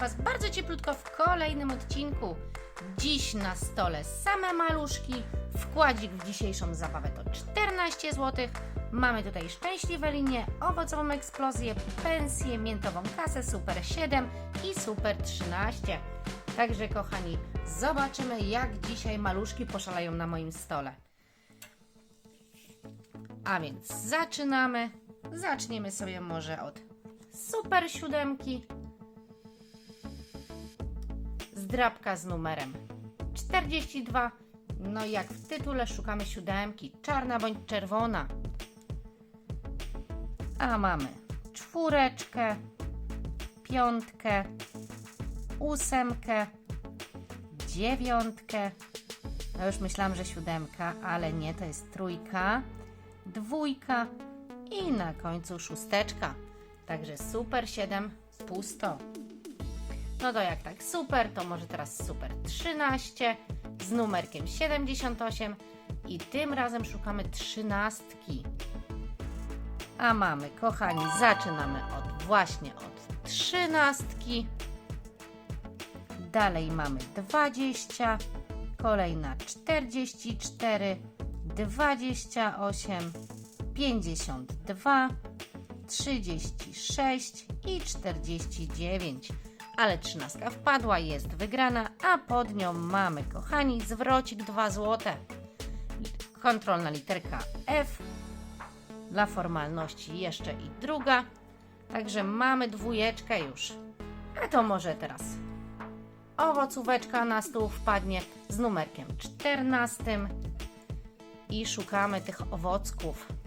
Was bardzo cieplutko w kolejnym odcinku. Dziś na stole same maluszki. Wkładzik w dzisiejszą zabawę to 14 zł. Mamy tutaj szczęśliwe linie, owocową eksplozję, pensję, miętową kasę Super 7 i Super 13. Także kochani, zobaczymy jak dzisiaj maluszki poszalają na moim stole. A więc zaczynamy. Zaczniemy sobie może od super siódemki. Zdrabka z numerem 42. No jak w tytule szukamy siódemki, czarna bądź czerwona. A mamy czwóreczkę, piątkę, ósemkę, dziewiątkę. No już myślałam, że siódemka, ale nie, to jest trójka, dwójka i na końcu szósteczka. Także super 7 pusto. No to jak tak super, to może teraz super 13 z numerkiem 78 i tym razem szukamy trzynastki. A mamy, kochani, zaczynamy od właśnie od trzynastki. Dalej mamy 20, kolejna 44, 28, 52, 36 i 49. Ale trzynastka wpadła, jest wygrana, a pod nią mamy, kochani, zwrocik 2 złote. Kontrolna literka F. Dla formalności jeszcze i druga. Także mamy dwójeczkę już. A to może teraz owocóweczka na stół wpadnie z numerkiem 14 i szukamy tych owocków.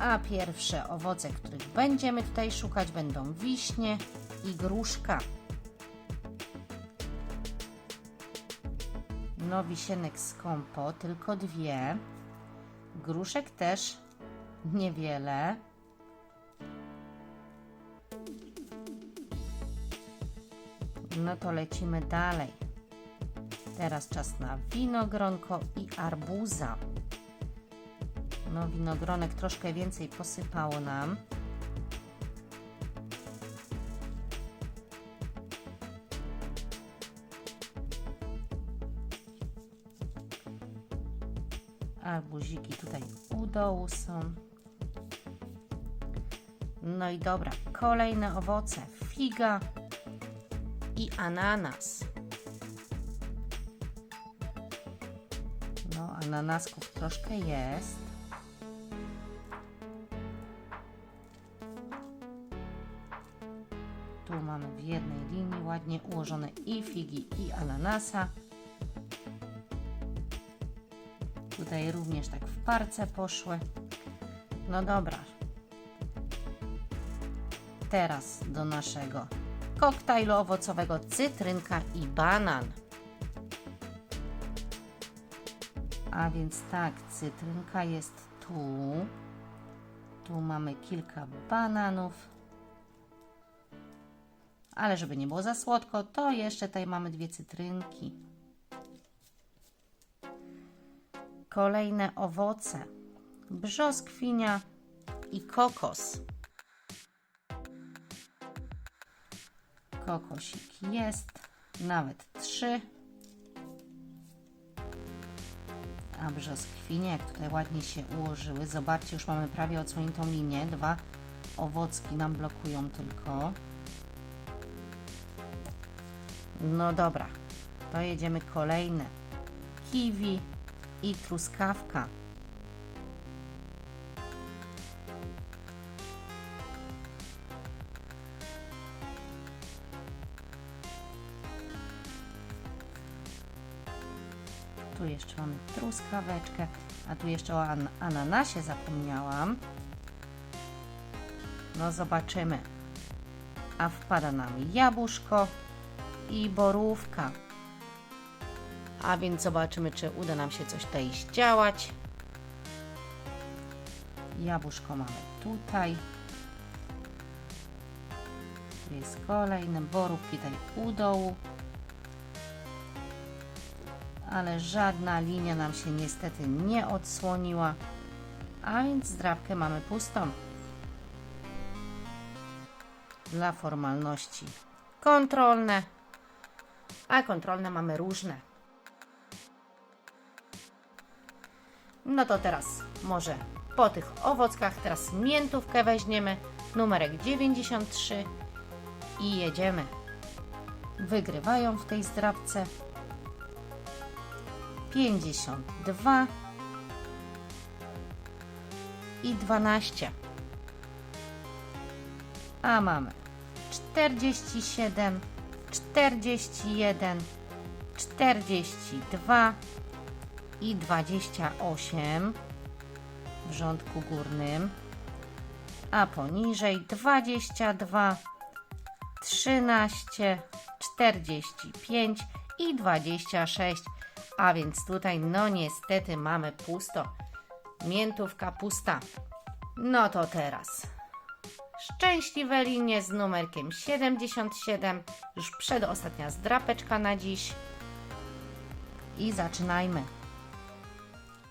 A pierwsze owoce, których będziemy tutaj szukać, będą wiśnie i gruszka. No, wisienek skąpo, tylko dwie. Gruszek też niewiele. No to lecimy dalej. Teraz czas na winogronko i arbuza. No, winogronek troszkę więcej posypało nam. Arbuziki tutaj u dołu są. No i dobra, kolejne owoce. Figa i ananas. No, ananasków troszkę jest. Ładnie ułożone i figi, i ananasa. Tutaj również tak w parce poszły. No dobra. Teraz do naszego koktajlu owocowego cytrynka i banan. A więc tak, cytrynka jest tu. Tu mamy kilka bananów. Ale żeby nie było za słodko, to jeszcze tutaj mamy dwie cytrynki. Kolejne owoce. Brzoskwinia i kokos. Kokosik jest, nawet trzy. A brzoskwinie, jak tutaj ładnie się ułożyły. Zobaczcie, już mamy prawie odsłoniętą linię. Dwa owocki nam blokują tylko. No dobra, to jedziemy kolejne. Kiwi i truskawka. Tu jeszcze mamy truskaweczkę, a tu jeszcze o an ananasie zapomniałam. No zobaczymy. A wpada nam jabłuszko i borówka. A więc zobaczymy, czy uda nam się coś tutaj zdziałać. Jabłuszko mamy tutaj. Tu jest kolejne, borówki tutaj u dołu. Ale żadna linia nam się niestety nie odsłoniła. A więc zdrabkę mamy pustą. dla formalności kontrolne, a kontrolne mamy różne. No to teraz może po tych owockach teraz miętówkę weźmiemy, numerek 93 i jedziemy. Wygrywają w tej zdrabce 52 i 12. A mamy 47, 41, 42 i 28 w rządku górnym, a poniżej 22, 13, 45 i 26. A więc tutaj, no niestety, mamy pusto. Miętówka pusta. No to teraz. Szczęśliwe linie z numerkiem 77. Już przedostatnia zdrapeczka na dziś. I zaczynajmy.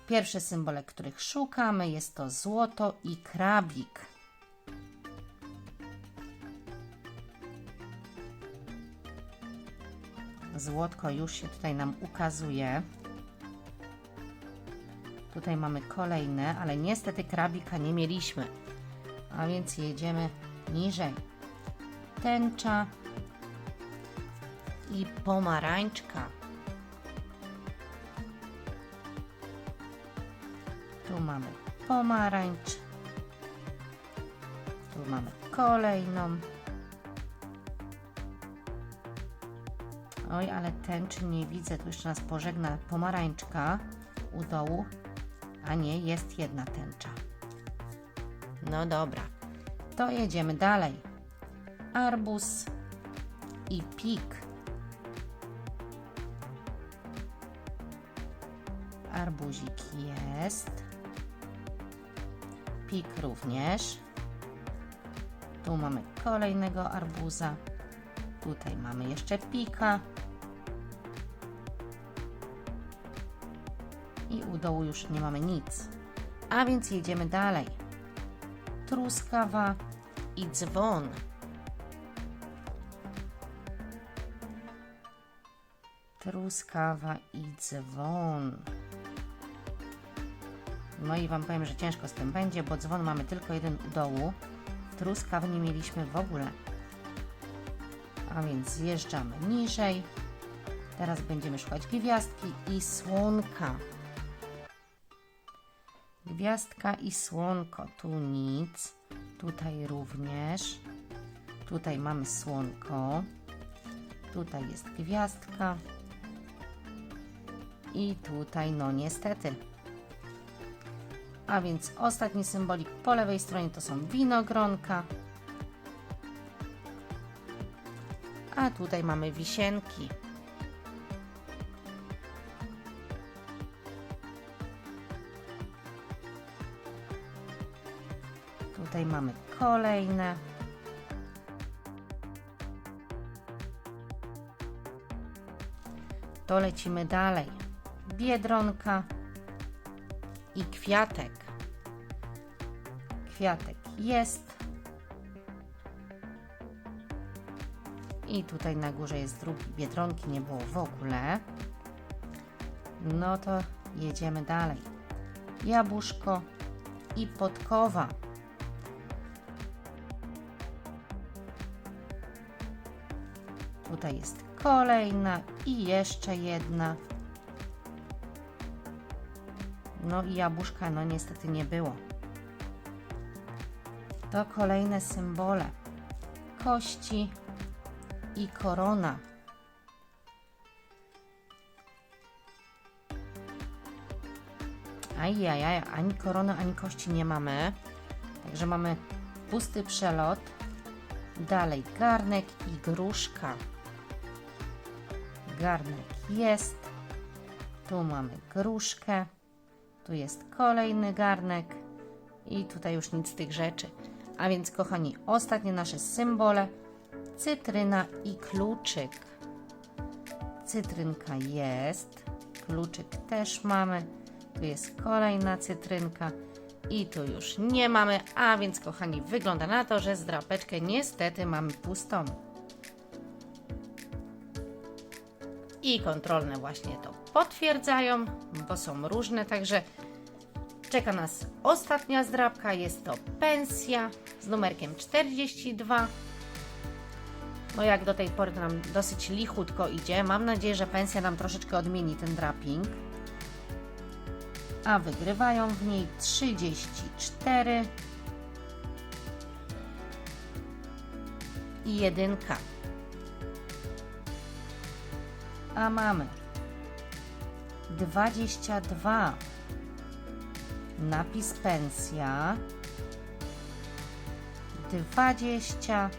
Pierwsze symbole, których szukamy, jest to złoto i krabik. Złotko już się tutaj nam ukazuje. Tutaj mamy kolejne, ale niestety krabika nie mieliśmy. A więc jedziemy niżej. Tęcza i pomarańczka. Tu mamy pomarańcz. Tu mamy kolejną. Oj, ale tęczy nie widzę. Tu jeszcze nas pożegna pomarańczka u dołu. A nie, jest jedna tęcza. No dobra, to jedziemy dalej. Arbuz i pik. Arbuzik jest. Pik również. Tu mamy kolejnego arbuza. Tutaj mamy jeszcze pika. I u dołu już nie mamy nic. A więc jedziemy dalej. Truskawa i dzwon. Truskawa i dzwon. No i Wam powiem, że ciężko z tym będzie, bo dzwon mamy tylko jeden u dołu. Truskawy nie mieliśmy w ogóle. A więc zjeżdżamy niżej. Teraz będziemy szukać gwiazdki i słonka. Gwiazdka i słonko. Tu nic. Tutaj również. Tutaj mamy słonko. Tutaj jest gwiazdka. I tutaj, no niestety. A więc ostatni symbolik po lewej stronie to są winogronka. A tutaj mamy wisienki. Tutaj mamy kolejne. To lecimy dalej. Biedronka i kwiatek. Kwiatek jest. I tutaj na górze jest drugi. Biedronki nie było w ogóle. No to jedziemy dalej. Jabłuszko i podkowa. Tutaj jest kolejna i jeszcze jedna. No i jabłuszka, no niestety nie było. To kolejne symbole. Kości i korona. Ajajaj, ani korony, ani kości nie mamy. Także mamy pusty przelot. Dalej garnek i gruszka. Garnek jest. Tu mamy gruszkę. Tu jest kolejny garnek. I tutaj już nic z tych rzeczy. A więc, kochani, ostatnie nasze symbole. Cytryna i kluczyk. Cytrynka jest. Kluczyk też mamy. Tu jest kolejna cytrynka. I tu już nie mamy, a więc kochani, wygląda na to, że zdrapeczkę niestety mamy pustą. I kontrolne właśnie to potwierdzają, bo są różne, także czeka nas ostatnia zdrabka, jest to pensja z numerkiem 42. No jak do tej pory to nam dosyć lichutko idzie. Mam nadzieję, że pensja nam troszeczkę odmieni ten draping. A wygrywają w niej 34 i jedynka. A mamy 22 napis pensja. 20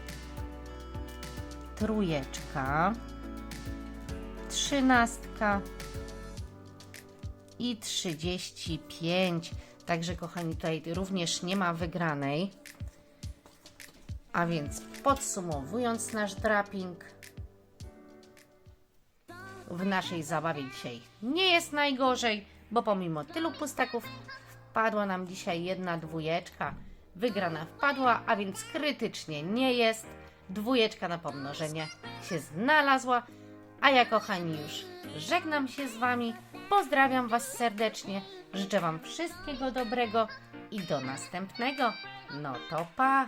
trójeczka, trzynastka. I 35. Także, kochani, tutaj również nie ma wygranej. A więc podsumowując nasz draping, w naszej zabawie dzisiaj nie jest najgorzej, bo pomimo tylu pustaków wpadła nam dzisiaj jedna dwójeczka. Wygrana wpadła, a więc krytycznie nie jest. Dwójeczka na pomnożenie się znalazła. A ja, kochani, już żegnam się z Wami. Pozdrawiam Was serdecznie. Życzę Wam wszystkiego dobrego i do następnego. No to pa!